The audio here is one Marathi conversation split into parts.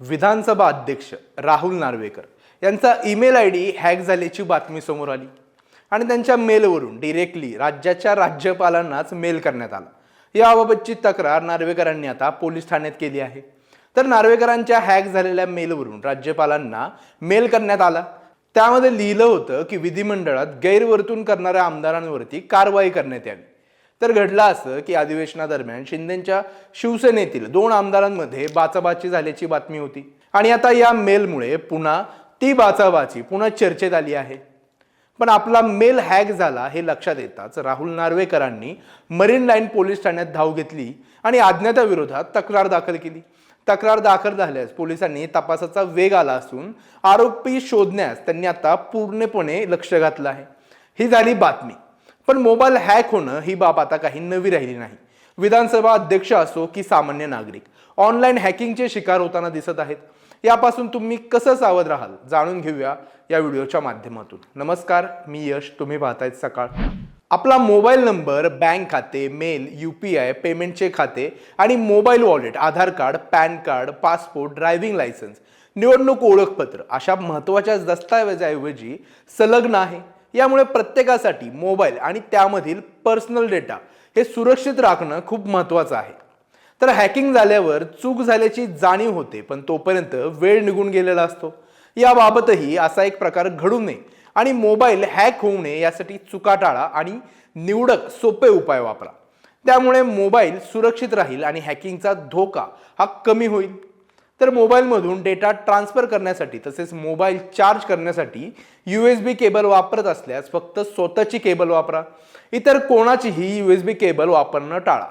विधानसभा अध्यक्ष राहुल नार्वेकर. यांचा ईमेल आय डी हॅक झाल्याची बातमी समोर आली. आणि त्यांच्या मेलवरून डिरेक्टली राज्याच्या राज्यपालांनाच मेल करण्यात आला. याबाबतची तक्रार नार्वेकरांनी आता पोलीस ठाण्यात केली आहे. तर नार्वेकरांच्या हॅक झालेल्या मेलवरून राज्यपालांना मेल करण्यात आला. त्यामध्ये लिहिलं होतं की विधिमंडळात गैरवर्तून करणाऱ्या आमदारांवरती कारवाई करण्यात यावी. तर घडलं असं की अधिवेशनादरम्यान शिंदेच्या शिवसेनेतील दोन आमदारांमध्ये बाचाबाची झाल्याची बातमी होती. आणि आता या मेलमुळे पुन्हा ती बाचाबाची पुन्हा चर्चेत आली आहे. पण आपला मेल हॅक झाला हे लक्षात येताच राहुल नार्वेकरांनी मरीन लाईन पोलीस ठाण्यात धाव घेतली आणि अज्ञाताविरोधात तक्रार दाखल केली. तक्रार दाखल झाल्यास पोलिसांनी तपासाचा वेग आला असून आरोपी शोधण्यास त्यांनी आता पूर्णपणे लक्ष घातलं आहे. ही झाली बातमी. पण मोबाईल हॅक होणं ही बाब आता काही नवी राहिली नाही. विधानसभा अध्यक्ष असो की सामान्य नागरिक ऑनलाईन हॅकिंगचे शिकार होताना दिसत आहेत. यापासून तुम्ही कसं सावध राहाल? जाणून घेऊया या व्हिडिओच्या माध्यमातून. नमस्कार मी यश. तुम्ही पाहतायत सकाळ. आपला मोबाईल नंबर बँक खाते मेल यू पी आय पेमेंटचे खाते आणि mobile wallet Aadhaar card PAN card passport driving licence निवडणूक ओळखपत्र अशा महत्त्वाच्या दस्तऐवजाऐवजी संलग्न आहे यामुळे प्रत्येकासाठी मोबाईल आणि त्यामधील पर्सनल डेटा हे सुरक्षित राखणं खूप महत्त्वाचं आहे. तर हॅकिंग झाल्यावर चूक झाल्याची जाणीव होते पण तोपर्यंत वेळ निघून गेलेला असतो. याबाबतही असा एक प्रकार घडू नये आणि मोबाईल हॅक होऊ नये यासाठी चुका टाळा आणि निवडक सोपे उपाय वापरा. त्यामुळे मोबाईल सुरक्षित राहील आणि हॅकिंगचा धोका हा कमी होईल. तर मोबाईलमधून डेटा ट्रान्सफर करण्यासाठी तसेच मोबाईल चार्ज करण्यासाठी यू एस बी केबल वापरत असल्यास फक्त स्वतःची केबल वापरा. इतर कोणाचीही यू एस बी केबल वापरणं टाळा.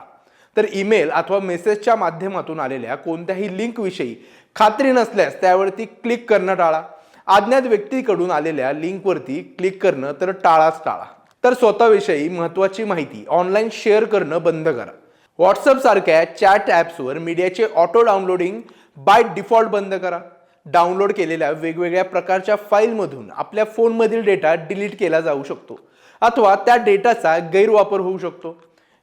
तर ईमेल अथवा मेसेजच्या माध्यमातून आलेल्या कोणत्याही लिंकविषयी खात्री नसल्यास त्यावरती क्लिक करणं टाळा. अज्ञात व्यक्तीकडून आलेल्या लिंकवरती क्लिक करणं तर टाळाच टाळा. तर स्वतःविषयी महत्त्वाची माहिती ऑनलाईन शेअर करणं बंद करा. व्हॉट्सअप सारख्या चॅट ॲप्सवर मीडियाचे ऑटो डाउनलोडिंग बाय डिफॉल्ट बंद करा. डाउनलोड केलेल्या वेगवेगळ्या प्रकारच्या फाईलमधून आपल्या फोनमधील डेटा डिलीट केला जाऊ शकतो अथवा त्या डेटाचा गैरवापर होऊ शकतो.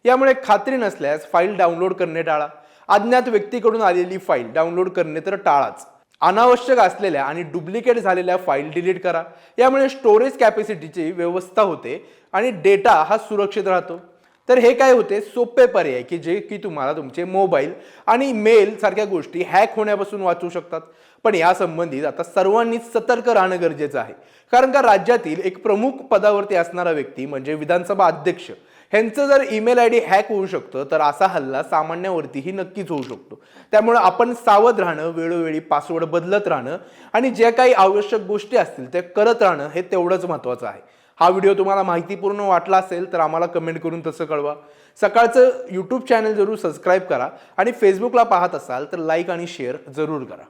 यामुळे खात्री नसल्यास फाईल डाउनलोड करणे टाळा. अज्ञात व्यक्तीकडून आलेली फाईल डाउनलोड करणे तर टाळाच. अनावश्यक असलेल्या आणि डुप्लिकेट झालेल्या फाईल डिलीट करा. यामुळे स्टोरेज कॅपॅसिटीची व्यवस्था होते आणि डेटा हा सुरक्षित राहतो. तर हे काय होते? सोपे पर्याय की जे की तुम्हाला तुमचे मोबाईल आणि मेल सारख्या गोष्टी हॅक होण्यापासून वाचू शकतात. पण या संबंधित आता सर्वांनी सतर्क राहणं गरजेचं आहे. कारण का राज्यातील एक प्रमुख पदावरती असणारा व्यक्ती म्हणजे विधानसभा अध्यक्ष ह्यांचं जर ईमेल आय डी हॅक होऊ शकतं तर असा हल्ला सामान्यावरतीही नक्कीच होऊ शकतो. त्यामुळे आपण सावध राहणं वेळोवेळी पासवर्ड बदलत राहणं आणि ज्या काही आवश्यक गोष्टी असतील त्या करत राहणं हे तेवढंच महत्त्वाचं आहे. हा व्हिडिओ तुम्हाला माहितीपूर्ण वाटला असेल तर आम्हाला कमेंट करून तसं कळवा. सकाळचं यूट्यूब चॅनल जरूर सबस्क्राईब करा आणि फेसबुकला पाहत असाल तर लाईक आणि शेअर जरूर करा.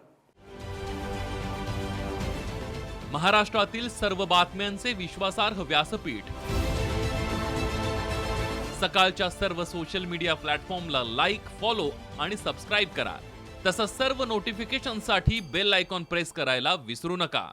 महाराष्ट्रातील सर्व बातम्यांचे विश्वासार्ह व्यासपीठ. सकाळच्या सर्व सोशल मीडिया प्लॅटफॉर्मला लाईक फॉलो आणि सबस्क्राईब करा. तसंच सर्व नोटिफिकेशनसाठी बेल आयकॉन प्रेस करायला विसरू नका.